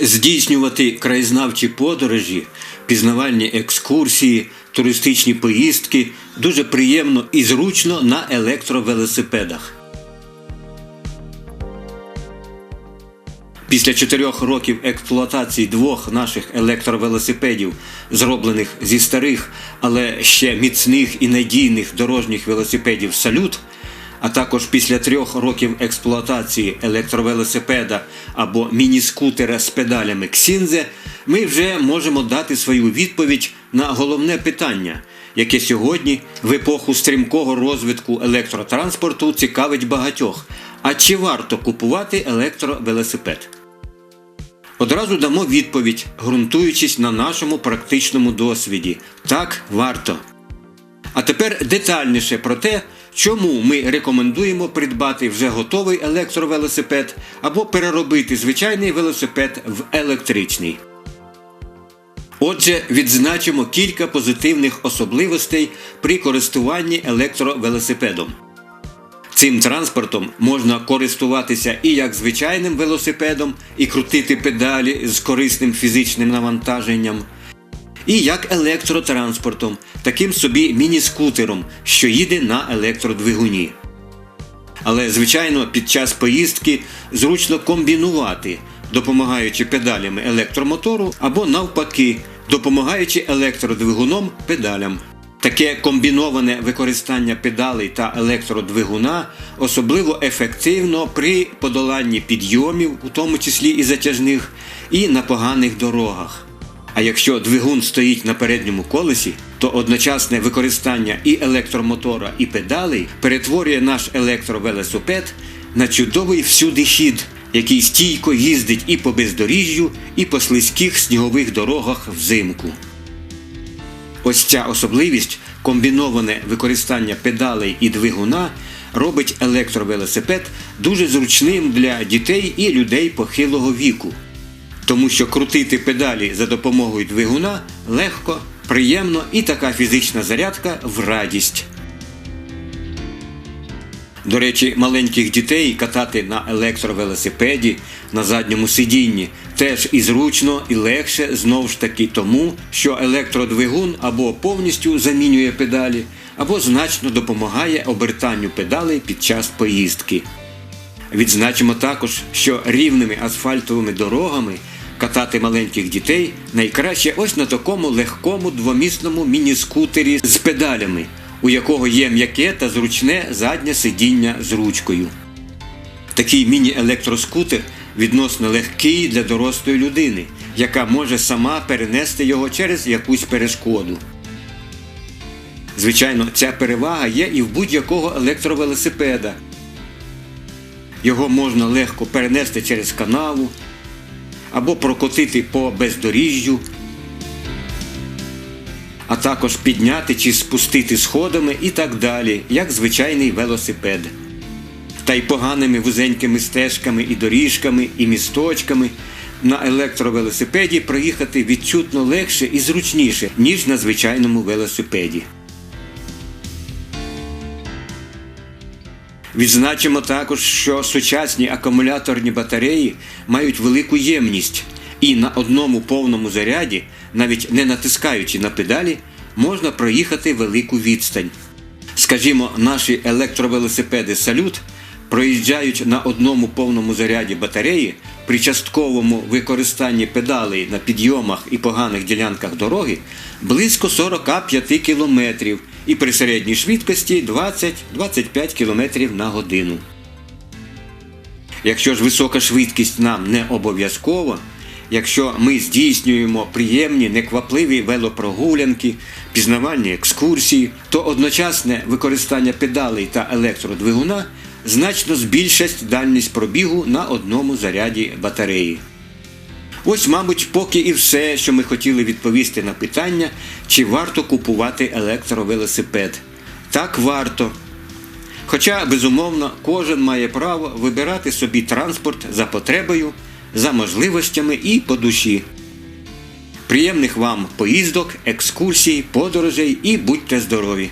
здійснювати краєзнавчі подорожі, пізнавальні екскурсії, туристичні поїздки дуже приємно і зручно на електровелосипедах. Після чотирьох років експлуатації двох наших електровелосипедів, зроблених зі старих, але ще міцних і надійних дорожніх велосипедів Салют, а також після трьох років експлуатації електровелосипеда або міні-скутера з педалями Ксінзе, ми вже можемо дати свою відповідь на головне питання, яке сьогодні в епоху стрімкого розвитку електротранспорту цікавить багатьох. А чи варто купувати електровелосипед? Одразу дамо відповідь, ґрунтуючись на нашому практичному досвіді. Так, варто. А тепер детальніше про те, чому ми рекомендуємо придбати вже готовий електровелосипед або переробити звичайний велосипед в електричний. Отже, відзначимо кілька позитивних особливостей при користуванні електровелосипедом. Цим транспортом можна користуватися і як звичайним велосипедом, і крутити педалі з корисним фізичним навантаженням, і як електротранспортом, таким собі міні-скутером, що їде на електродвигуні. Але, звичайно, під час поїздки зручно комбінувати, допомагаючи педалями електромотору або навпаки, допомагаючи електродвигуном педалям. Таке комбіноване використання педалей та електродвигуна особливо ефективно при подоланні підйомів, у тому числі і затяжних, і на поганих дорогах. А якщо двигун стоїть на передньому колесі, то одночасне використання і електромотора, і педалей перетворює наш електровелосипед на чудовий всюди хід, який стійко їздить і по бездоріжжю, і по слизьких снігових дорогах взимку. Ось ця особливість, комбіноване використання педалей і двигуна, робить електровелосипед дуже зручним для дітей і людей похилого віку, тому що крутити педалі за допомогою двигуна легко, приємно і така фізична зарядка в радість. До речі, маленьких дітей катати на електровелосипеді на задньому сидінні теж і зручно, і легше знову ж таки тому, що електродвигун або повністю замінює педалі, або значно допомагає обертанню педалей під час поїздки. Відзначимо також, що рівними асфальтовими дорогами катати маленьких дітей найкраще ось на такому легкому двомісному міні-скутері з педалями у якого є м'яке та зручне заднє сидіння з ручкою. Такий міні-електроскутер відносно легкий для дорослої людини, яка може сама перенести його через якусь перешкоду. Звичайно, ця перевага є і в будь-якого електровелосипеда. Його можна легко перенести через канаву або прокотити по бездоріжжю а також підняти чи спустити сходами і так далі, як звичайний велосипед. Та й поганими вузенькими стежками і доріжками, і місточками на електровелосипеді проїхати відчутно легше і зручніше, ніж на звичайному велосипеді. Відзначимо також, що сучасні акумуляторні батареї мають велику ємність, і на одному повному заряді, навіть не натискаючи на педалі, можна проїхати велику відстань. Скажімо, наші електровелосипеди Салют проїжджають на одному повному заряді батареї при частковому використанні педалей на підйомах і поганих ділянках дороги близько 45 км і при середній швидкості 20-25 км на годину. Якщо ж висока швидкість нам не обов'язкова, якщо ми здійснюємо приємні неквапливі велопрогулянки, пізнавальні екскурсії, то одночасне використання педалей та електродвигуна значно збільшить дальність пробігу на одному заряді батареї. Ось, мабуть, поки і все, що ми хотіли відповісти на питання, чи варто купувати електровелосипед. Так варто. Хоча, безумовно, кожен має право вибирати собі транспорт за потребою, за можливостями і по душі. Приємних вам поїздок, екскурсій, подорожей і будьте здорові!